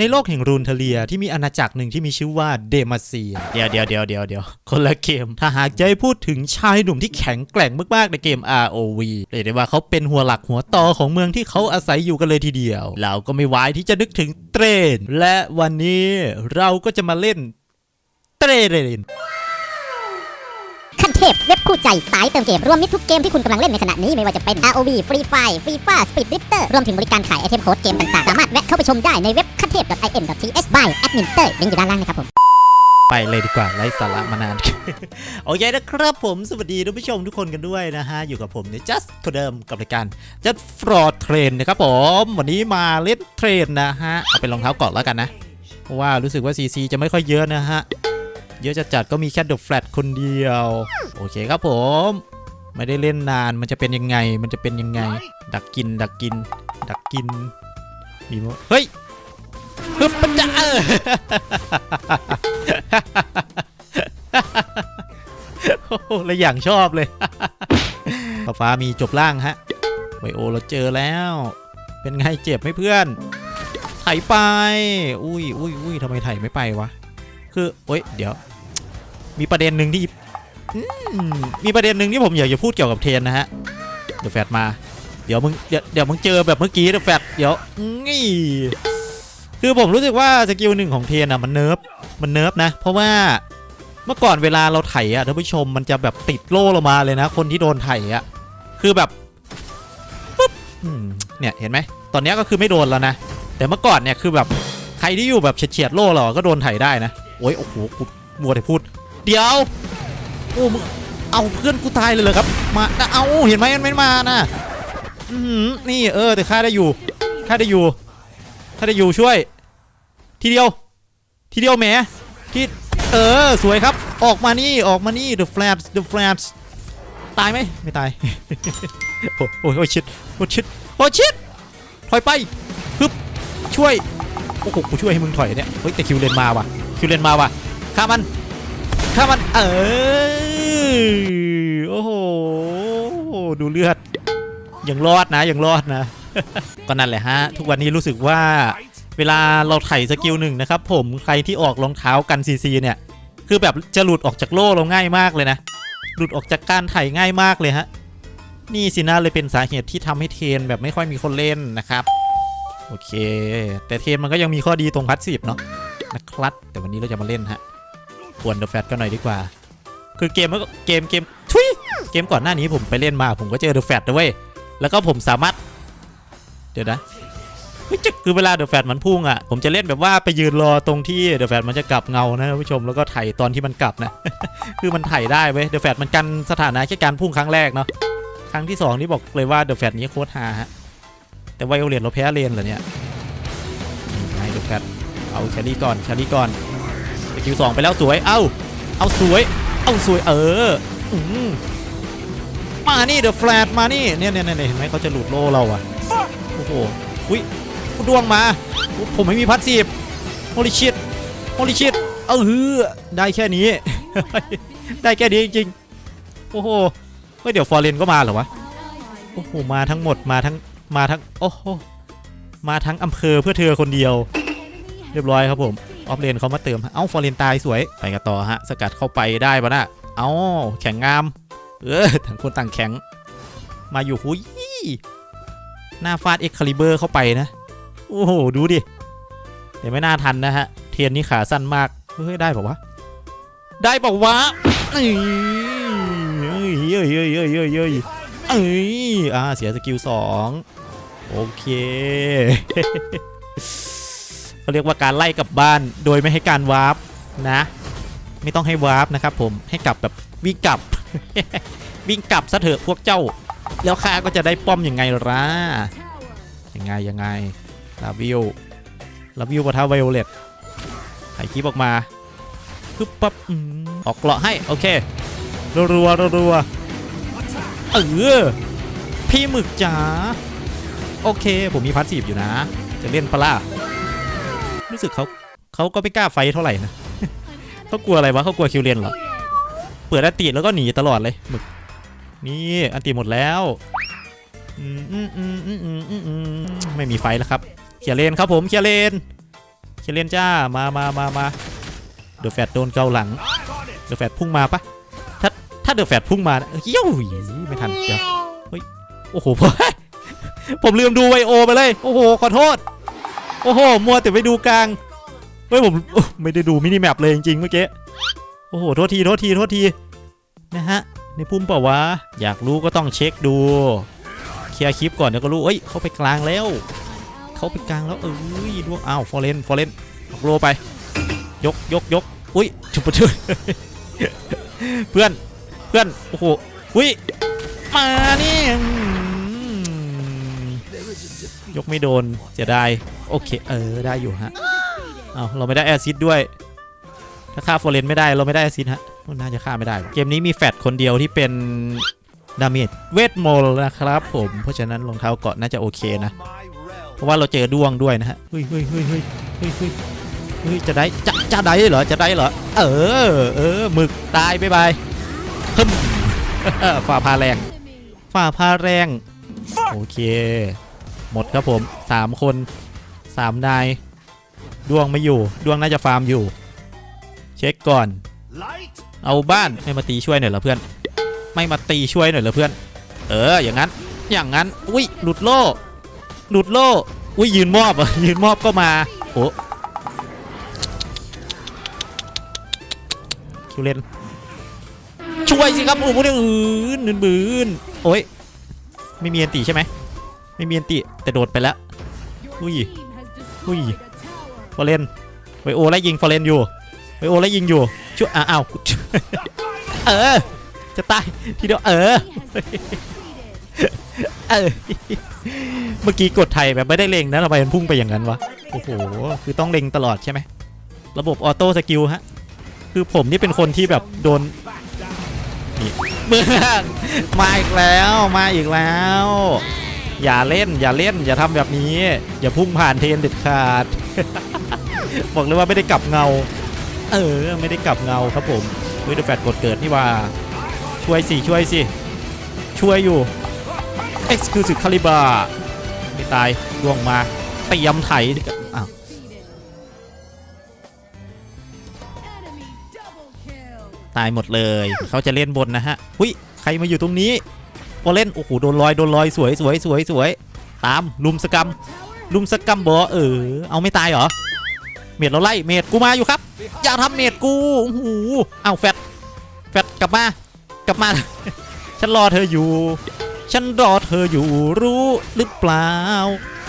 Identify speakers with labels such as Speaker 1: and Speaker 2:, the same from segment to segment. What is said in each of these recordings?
Speaker 1: ในโลกแห่งรูนเทเลียที่มีอาณาจักรหนึ่งที่มีชื่อว่าเดมาเซียเดี๋ยวเดี๋ยวเดี๋ยวเดี๋ยวเดี๋ยวคนละเกม ถ้าหากจะให้พูดถึงชายหนุ่มที่แข็งแกร่งมากๆในเกม ROV เรียกได้ว่าเขาเป็นหัวหลักหัวต่อของเมืองที่เขาอาศัยอยู่กันเลยทีเดียว เราก็ไม่ไหวที่จะนึกถึงเทรน และวันนี้เราก็จะมาเล่นเทรน
Speaker 2: ขั้น เทพเว็บคู่ใจสายเติมเกม รวมมิตรทุกเกมที่คุณกำลังเล่นในขณะนี้ ไม่ว่าจะเป็น ROV Free Fire Free Fire Speed Drifter รวมถึงบริการขายไอเทมโค้ดเกมต่างๆ สามารถแวะเข้าไปชมได้ในเว็บขั้นเทพ .in.th by admin เตอร์ลิงก์อยู่ด้านล่างนะครับผม
Speaker 1: ไปเลยดีกว่าไร้สาระมานาน โอเคนะครับผมสวัสดีท่านผู้ชมทุกคนกันด้วยนะฮะ อยู่กับผมเนี่ย just คนเดิมกับรายการ just fraud train นะครับผม วันนี้มาเล่นเทรนนะฮะ เอาเป็นรองเท้าเกาะแล้วกันนะ เพราะว่ารู้สึกว่า CC จะไม่ค่อยเยอะนะฮะ เยอะจะจัดก็มีแค่ The Flat คนเดียว โอเคครับผม ไม่ได้เล่นนานมันจะเป็นยังไง มันจะเป็นยังไง ดักกิน ดักกิน ดักกินมีมั้ยเฮ้ยฮึบมันจะเออโอ้โหแล้วอย่างชอบเลยฟ้าฟ้ามีจบล่างฮะไวโอเราเจอแล้ว เป็นไงเจ็บไหมเพื่อน ไถไป อุ้ยอุ้ยอุ้ยทำไมไถไม่ไปวะ คือโอ้ยเดี๋ยว มีประเด็นหนึ่งที่มีประเด็นหนึ่งที่ผมอยากจะพูดเกี่ยวกับเทนนะฮะ เดี๋ยวแฟดมา เดี๋ยวมึงเดี๋ยวเดี๋ยวมึงเจอแบบเมื่อกี้เดี๋ยวแฟดเดี๋ยวนี่คือผมรู้สึกว่าสกิลหนึ่งของเทนอะมันเนิร์ฟมันเนิร์ฟนะ เพราะว่าเมื่อก่อนเวลาเราไถอะท่านผู้ชมมันจะแบบติดโล่เรามาเลยนะ คนที่โดนไถอะคือแบบปุ๊บเนี่ยเห็นไหมตอนนี้ก็คือไม่โดนแล้วนะ แต่เมื่อก่อนเนี่ยคือแบบใครที่อยู่แบบเฉียดๆโล่เราก็โดนไถได้นะโอ้ยโอ้โหกูมัวแต่พูด เดี๋ยวโอ้มึงเอาเพื่อนกูตายเลยเหรอครับ มาเอาเห็นไหมมันไม่มานะนี่เออแต่ค่าได้อยู่ค่าได้อยู่ค่าได้อยู่ช่วย ทีเดียว ทีเดียวแหมที่เออสวยครับ ออกมานี่ออกมานี่ the flaps the flaps ตายไหมไม่ตายโอ้โอ้ยโอ้ยชิดโอ้ชิดโอ้ชิดถอยไปฮึบช่วยโอ้โหกูช่วยให้มึงถอยเนี่ยเฮ้ยแต่คิวเลนมาว่ะคิวเลนมาว่ะฆ่ามัน ฆ่ามันเออโอ้โหดูเลือดยังรอดนะยังรอดนะ ก็นั่นแหละฮะ ทุกวันนี้รู้สึกว่าเวลาเราไถสกิลหนึ่งนะครับผมใครที่ออกรองเท้ากันซีซีเนี่ย คือแบบจะหลุดออกจากโล่เราง่ายมากเลยนะ หลุดออกจากการไถง่ายมากเลยฮะ นี่สินะเลยเป็นสาเหตุที่ทำให้เทนแบบไม่ค่อยมีคนเล่นนะครับ โอเค แต่เทนมันก็ยังมีข้อดีตรงพัสซีฟเนาะนะครับแต่วันนี้เราจะมาเล่นฮะ ควรเดอะแฟตกันหน่อยดีกว่า คือเกมมันก็เกมเกมทุยเกมก่อนหน้านี้ผมไปเล่นมาผมก็เจอเดอะแฟตด้วยแล้วก็ผมสามารถ เดี๋ยวนะเฮ้ยจะคือเวลาเดอะแฟตมันพุ่งอะ ผมจะเล่นแบบว่าไปยืนรอตรงที่เดอะแฟตมันจะกลับเงานะท่านผู้ชมแล้วก็ไถ่ตอนที่มันกลับนะ คือมันไถ่ได้เว้ยเดอะแฟตมันกันสถานะแค่การพุ่งครั้งแรกเนาะครั้งที่สองนี่บอกเลยว่าเดอะแฟตนี้โคตรฮาฮะแต่ไวโอเลตเราแพ้เลนเหรอเนี่ยไงเดอะแฟตเอาแชรี่ก่อนแชรี่ก่อน สกิลสองไปแล้วสวย เอ้า เอาสวย เอาสวย เอออืมมานี่เดอะแฟลตมานี่เนี่ยเนี่ยเนี่ยเห็นไหมเขาจะหลุดโล่เราอะโอ้โหอุ้ยกูดวงมา ผมไม่มีพัดซีบโฮลิชิตโฮลิชิตเออได้แค่นี้ ได้แค่นี้จริงๆโอ้โหเฮ้ยเดี๋ยวฟอร์เรนก็มาเหรอวะโอ้โหมาทั้งหมดมาทั้งมาทั้งโอ้โหมาทั้งอำเภอเพื่อเธอคนเดียว เรียบร้อยครับผม ออฟเลนเขามาเติม เอ้าฟอร์เรนตายสวย ไปกันต่อฮะ สกัดเข้าไปได้ปะนะเอ้าแข็งงาม เออต่างคนต่างแข็ง มาอยู่หุยหน้าฟาดเอ็กคาลิเบอร์เข้าไปนะ โอ้โห ดูดิเดี๋ยวไม่น่าทันนะฮะ เทียนนี่ขาสั้นมาก เฮ้ย ได้ปล่าวะ ได้ปล่าวะเอ้ยเอ้ยเอ้ยเอ้ยเอ้ยเอ้ยเอ้ยเอ้ยอ่าเสียสกิลสองโอเค เขาเรียกว่าการไล่กลับบ้านโดยไม่ให้การวาร์ปนะ ไม่ต้องให้วาร์ปนะครับผมให้กลับแบบวิ่งกลับ วิ่งกลับซะเถอะพวกเจ้า แล้วข้าก็จะได้ป้อมยังไงล่ะยังไงยังไงลาวิวลาวิวปะทะไวโอเลตไถคลิปออกมาปึ๊บปั๊บออกเกราะให้โอเครัวรัวรัวเออพี่หมึกจ๋าโอเค ผมมีพาสซีฟอยู่นะ จะเล่นปะล่ะ รู้สึกเขาเขาก็ไม่กล้าไฟเท่าไหร่นะเขากลัวอะไรวะเขากลัวคิวเลนเหรอเปิดอันติแล้วก็หนีตลอดเลยหมึกนี่อันติหมดแล้วอไม่มีไฟแล้วครับเคียร์เลนครับผมเคียร์เลนเคเลนจ้ามามามามาเดอะแฟตโดนเกาหลังเดอะแฟตพุ่งมาปะถ้าถ้าเดอะแฟตพุ่งมาเย้ยไม่ทันเดี๋ยวเฮ้ยโอ้โหผมผมลืมดูไวโอไปเลย โอ้โห ขอโทษ โอ้โห มัวแต่ไปดูกลาง เฮ้ยผมไม่ได้ดูมินิแมปเลยจริงๆเมื่อกี้ โอ้โห โทษที โทษที โทษที นะฮะ ในพุ่มเปล่าวะ อยากรู้ก็ต้องเช็คดู เคลียร์คลิปก่อนเดี๋ยวก็รู้ เอ้ย เขาไปกลางแล้ว เขาไปกลางแล้วเอ้ยดวงอ้าว ฟอร์เรน ฟอร์เรนออกโลไป ยก ยก ยก อุ้ยชุบปะชุบเพื่อน เพื่อน โอ้โห อุ้ย มานี่อืมยกไม่โดนเสียดาย โอเค เออ ได้อยู่ฮะเอาเราไม่ได้แอซิดด้วย ถ้าฆ่าฟอร์เรนไม่ได้เราไม่ได้แอซิดฮะน่าจะฆ่าไม่ได้ เกมนี้มีแฟดคนเดียวที่เป็นดาเมจเวทมนต์นะครับผม เพราะฉะนั้นรองเท้าเกาะน่าจะโอเคนะ เพราะว่าเราเจอดวงด้วยนะฮะ เฮ้ยเฮ้ยเฮ้ยเฮ้ยเฮ้ยเฮ้ยจะได้ จะ จะได้เหรอ จะได้เหรอ เออ เออ หมึกตายบ๊ายบายฮึมฝ่าพาแรง ฝ่าพาแรง โอเค หมดครับผมสามคน สามนาย ดวงไม่อยู่ ดวงน่าจะฟาร์มอยู่ เช็คก่อน เอาบ้านไม่มาตีช่วยหน่อยเหรอเพื่อน ไม่มาตีช่วยหน่อยเหรอเพื่อน เออ อย่างนั้น อย่างนั้น อุ้ย หลุดโล่ หลุดโล่ อุ้ย ยืนมอบอะ ยืนมอบก็มา โอ้คิวเลนช่วยสิครับ โอ้โหเนี่ยอืนนืนบืนโอ้ย ไม่มีอันติใช่ไหม ไม่มีอันติแต่โดดไปแล้ว อุ้ย อุ้ยฟอเรนไวโอไล่ยิงฟอเรนอยู่ไวโอไล่ยิงอยู่ช่วยอ้าวเออจะตายทีเดียวเออเออเมื่อกี้กดไทยแบบไม่ได้เล็งนะทำไมมันพุ่งไปอย่างนั้นวะโอ้โหคือต้องเล็งตลอดใช่ไหมระบบออโต้สกิลฮะคือผมนี่เป็นคนที่แบบโดนนี่เมื่อมาอีกแล้วมาอีกแล้ว อย่าเล่นอย่าเล่น อย่าทำแบบนี้ อย่าพุ่งผ่านเทนเด็ดขาด บอกเลยว่าไม่ได้กลับเงา เออไม่ได้กลับเงาครับผมเฮ้ยเดอะแฟตกดเกิดนี่ว่าช่วยสิช่วยสิช่วยอยู่ Exclusive Caliber ไม่ตายล่วงมาเตรียมไถอ้าวตายหมดเลย เขาจะเล่นบนนะฮะ หุยใครมาอยู่ตรงนี้ อเล่นโอ้โหโดนลอยโดนลอยสวยสวยสวยสวยตามลุมสกรรมลุมสกรรมบอเออเอาไม่ตายเหรอเมดเราไล่เมดกูมาอยู่ครับ อย่าทำเมดกูโอ้โหเอาแฟดแฟดกลับมากลับมา ฉันรอเธออยู่ ฉันรอเธออยู่รู้หรือเปล่า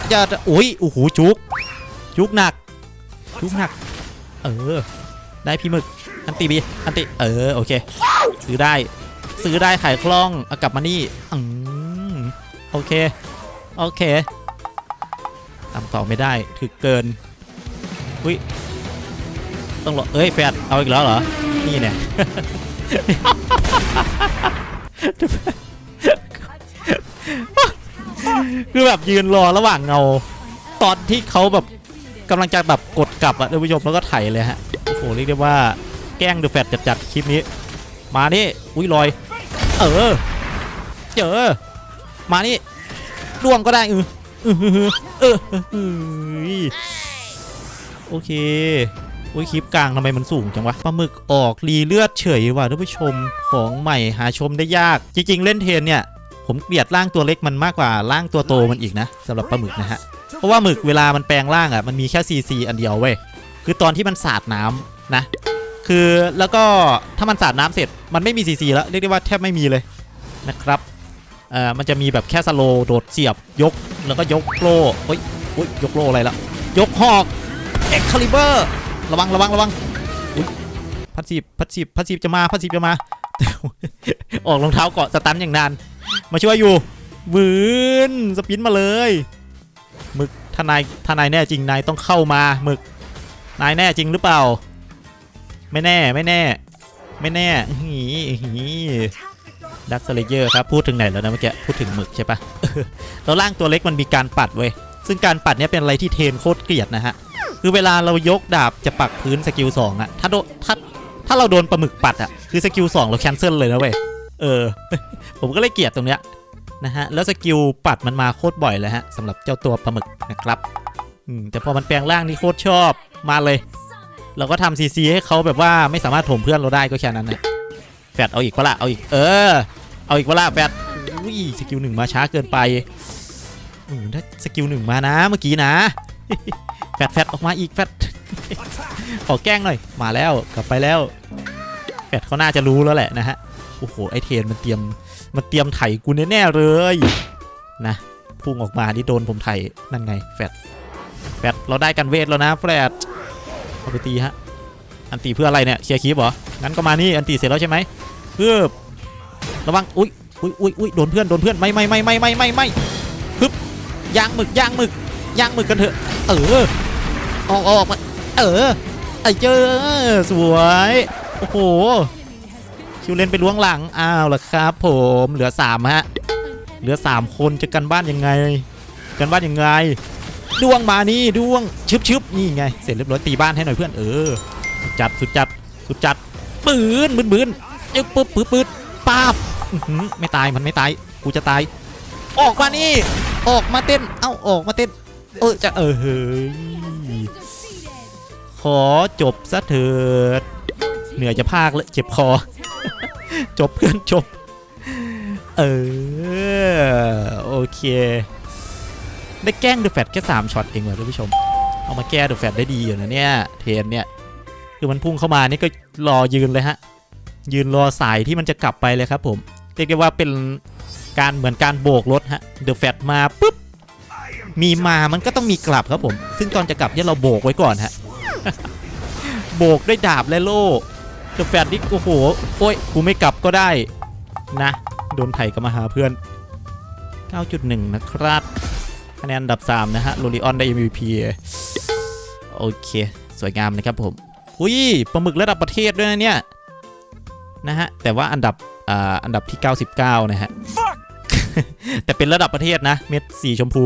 Speaker 1: อย่าจะโอ้ยโอ้โหจุกจุกหนักจุกหนัก เออ ได้พี่มึกอันติบีอันติเออโอเคซื้อได้ ซื้อได้ขายคล่องเอากลับมานี่อืมโอเค โอเคทำต่อไม่ได้ถึกเกินอุ้ยต้องรอเอ้ยแฟดเอาอีกแล้วเหรอ นี่เนี่ยคือแบบยืนรอระหว่างเงา ตอนที่เขาแบบกำลังจะแบบกดกลับอะท่านผู้ชมแล้วก็ไถเลยฮะ โอ้โหเรียกได้ว่าแกล้งเดอะแฟตจัดๆคลิปนี้ มานี่อุ้ยลอย เออเจอมานี่ดวงก็ได้เออเออเออเอโอเคอุ้ยคลิปกลางทำไมมันสูงจังวะปลาหมึกออกรีเลือดเฉยว่ะท่านผู้ชมของใหม่หาชมได้ยาก จริง ๆ เล่นเทนเนี่ย ผมเกลียดร่างตัวเล็กมันมากกว่าร่างตัวโตมันอีกนะสำหรับปลาหมึกนะฮะเพราะว่าหมึกเวลามันแปลงร่างอะมันมีแค่ซีซีอันเดียวเว้ยคือตอนที่มันสาดน้ำนะ คือแล้วก็ถ้ามันสาดน้ำเสร็จมันไม่มีซีซีแล้วเรียกได้ว่าแทบไม่มีเลยนะครับเอ่อมันจะมีแบบแค่สโลโดดเสียบยกแล้วก็ยกโล่เฮ้ยเฮ้ยยกโล่อะไรละยกหอกเอ็กคาลิเบอร์ระวังระวังระวังอุ้ยพัดซีบพัดซีบพัดซีบจะมาพัดซีบจะมา ออกรองเท้าเกาะสตันอย่างนาน มาช่วยอยู่วืนสปินมาเลยมึกถ้านายถ้านายแน่จริงนายต้องเข้ามามึกนายแน่จริงหรือเปล่า ไม่แน่ไม่แน่ ไม่แน่หีหีดักสเลเยอร์ครับ พูดถึงไหนแล้วนะเมื่อกี้ พูดถึงหมึกใช่ปะแล้วร่างตัวเล็กมันมีการปัดเว้ย ซึ่งการปัดเนี้ยเป็นอะไรที่เทนโคตรเกลียดนะฮะ คือเวลาเรายกดาบจะปักพื้นสกิลสองอะถ้าโดถ้าถ้าเราโดนปลาหมึกปัดอะคือสกิลสองเราแคนเซิลเลยนะเว้ย เออ ผมก็เลยเกลียดตรงเนี้ยนะฮะ แล้วสกิลปัดมันมาโคตรบ่อยเลยฮะสำหรับเจ้าตัวปลาหมึกนะครับแต่พอมันแปลงร่างนี่โคตรชอบมาเลย เราก็ทำซีซีให้เขาแบบว่าไม่สามารถถมเพื่อนเราได้ก็แค่นั้นนะแฟดเอาอีกเปะละเอาอีกเออ เอาอีกเปะละแฟดอุ้ยสกิลหนึ่งมาช้าเกินไปอืมถ้าสกิลหนึ่งมานะเมื่อกี้นะ แฟดแฟดออกมาอีกแฟดขอแกล้งหน่อยมาแล้วกลับไปแล้วแฟดเขาน่าจะรู้แล้วแหละนะฮะโอ้โหไอเทนมันเตรียมมันเตรียมไถกูแน่ๆเลยนะพุ่งออกมานี่โดนผมไถนั่นไงแฟดแฟดเราได้กันเวทแล้วนะแฟด เอาไปตีฮะ อันตีเพื่ออะไรเนี่ยเคลียร์คีบเหรอ งั้นก็มานี่อันตีเสร็จแล้วใช่ไหมเพื่อระวัง อุ้ยอุ้ยอุ้ยอุ้ยโดนเพื่อน โดนเพื่อน ไม่ไม่ไม่ไม่ไม่ไม่ไม่ฮึบย่างหมึกย่างหมึกย่างหมึกกันเถอะ เออ ออกออกมาเออ ไอเจอ สวย โอ้โห คิวเลนไปล้วงหลัง อ้าวล่ะครับ ผม เหลือสามฮะ เหลือสามคนจะกันบ้านยังไง กันบ้านยังไง ดวงมานี่ดวงชึบชึบนี่ไงเสร็จเรียบร้อยตีบ้านให้หน่อยเพื่อนเออสุดจัดสุดจัดสุดจัดปืนปืนปืนเอ้ยปึ๊บปึ๊บปึ๊บป้าบไม่ตายมันไม่ตายกูจะตาย ออกมานี่ออกมาเต้นเอ้าออกมาเต้นเออจะเออเฮ้ยขอจบซะเถิดเหนื่อยจะพากแล้วเจ็บคอ จบเพื่อนจบ เออ โอเค ได้แกล้งเดอะแฟตแค่3ช็อตเองเหรอท่านผู้ชม เอามาแก้เดอะแฟตได้ดีอยู่นะเนี่ย เทนเนี่ย คือมันพุ่งเข้ามานี่ก็รอยืนเลยฮะ ยืนรอสายที่มันจะกลับไปเลยครับผมเรียกได้ว่าเป็นการเหมือนการโบกรถฮะ เดอะแฟตมาปุ๊บ มีมามันก็ต้องมีกลับครับผม ซึ่งตอนจะกลับเนี่ยเราโบกไว้ก่อนฮะ โบกด้วยดาบและโล่ เดอะแฟตนี่โอ้โห โอ้ย กูไม่กลับก็ได้นะ โดนไถกลับมาหาเพื่อน 9.1 นะครับ คะแนนอันดับ 3 นะฮะโรลิออนได้ MVP โอเค สวยงามนะครับผมอุ้ยปลาหมึกระดับประเทศด้วยนะเนี่ย นะฮะ แต่ว่าอันดับอ่าอันดับที่ 99 นะฮะ แต่เป็นระดับประเทศนะ เม็ดสีชมพู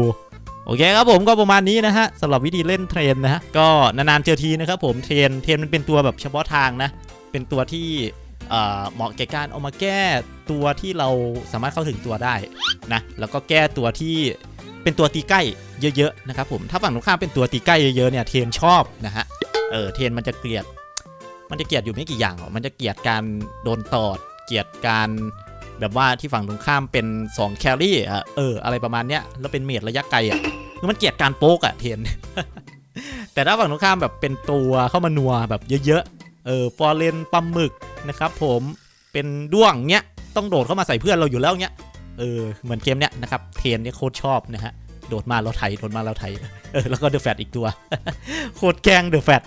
Speaker 1: โอเคครับผมก็ประมาณนี้นะฮะสำหรับวิธีเล่นเทรนนะฮะ ก็นานๆเจอทีนะครับผมเทรนเทรนมันเป็นตัวแบบเฉพาะทางนะ เป็นตัวที่เอ่อเหมาะแก่การเอามาแก้ตัวที่เราสามารถเข้าถึงตัวได้นะ แล้วก็แก้ตัวที่ เป็นตัวตีใกล้เยอะๆนะครับผมถ้าฝั่งตรงข้ามเป็นตัวตีใกล้เยอะๆเนี่ยเทนชอบนะฮะเออเทนมันจะเกลียด มันจะเกลียดอยู่ไม่กี่อย่างหรอกมันจะเกลียดการโดนตอด เกลียดการแบบว่าที่ฝั่งตรงข้ามเป็น2แคลรี่อะเอออะไรประมาณเนี้ยแล้วเป็นเมดระยะไกลอะคือมันเกลียดการโป๊กอะเทน แต่ถ้าฝั่งตรงข้ามแบบเป็นตัวเข้ามานัวแบบเยอะๆเออฟอร์เรนปลาหมึกนะครับผมเป็นด้วงเนี้ยต้องโดดเข้ามาใส่เพื่อนเราอยู่แล้วเนี้ย เออเหมือนเกมเนี้ยนะครับเทนเนี่ยโคตรชอบนะฮะโดดมาเราไถโดดมาเราไถเออแล้วก็เดอะแฟตอีกตัว โคตรแกงเดอะแฟต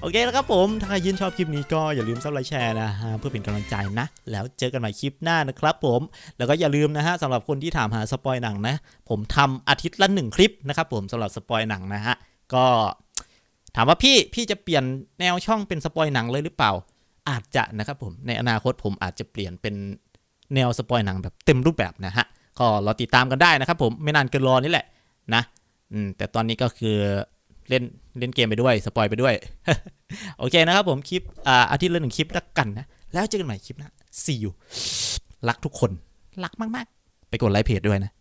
Speaker 1: โอเคแล้วครับผม ถ้าใครยินชอบคลิปนี้ก็อย่าลืมซับไลค์แชร์นะฮะเพื่อเป็นกำลังใจนะ แล้วเจอกันใหม่คลิปหน้านะครับผม แล้วก็อย่าลืมนะฮะสำหรับคนที่ถามหาสปอยหนังนะ ผมทำอาทิตย์ละหนึ่งคลิปนะครับผมสำหรับสปอยหนังนะฮะก็ถามว่าพี่พี่จะเปลี่ยนแนวช่องเป็นสปอยหนังเลยหรือเปล่า อาจจะนะครับผมในอนาคตผมอาจจะเปลี่ยนเป็น แนวสปอยหนังแบบเต็มรูปแบบนะฮะ ก็รอติดตามกันได้นะครับผมไม่นานเกินรอนี่แหละนะอืมแต่ตอนนี้ก็คือเล่นเล่นเกมไปด้วยสปอยไปด้วย โอเคนะครับผมคลิปอ่าอาทิตย์ละหนึ่งคลิปแล้วกันนะ แล้วเจอกันใหม่คลิปหน้า see you รักทุกคน รักมาก ๆ ไปกดไลค์เพจด้วยนะ